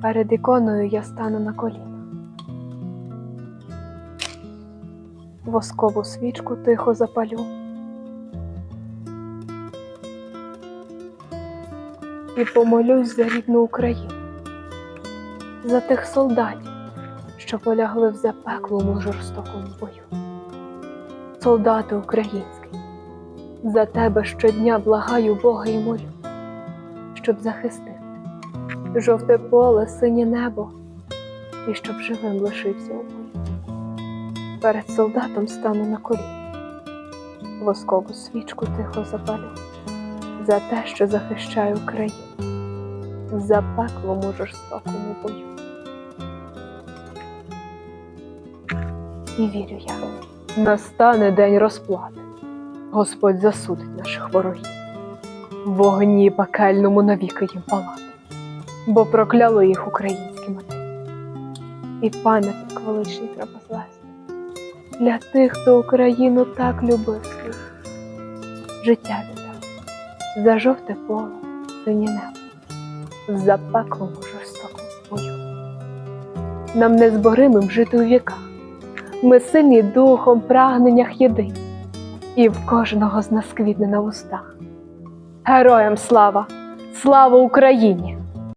Перед іконою я стану на коліна. Воскову свічку тихо запалю. І помолюсь за рідну Україну, за тих солдатів, що полягли в запеклому жорстокому бою. Солдати українські, за тебе щодня благаю Бога і молю, щоб захистити жовте поле, синє небо, і щоб живим лишився у бою. Перед солдатом стану на коліна, воскову свічку тихо запалю за те, що захищає Україну в запеклому жорстокому бою. І вірю я, настане день розплати. Господь засудить наших ворогів, вогні пекельному навіки їм палати, бо прокляли їх українські матері. І пам'ятник величний треба звести для тих, хто Україну так любив свою, життя віддав за жовте поле, синє небо, в запеклому жорстокому бою. Нам незборимим жити у віках, ми сильні духом, прагненнях єдині, і в кожного з нас квітне на устах. Героям слава! Слава Україні!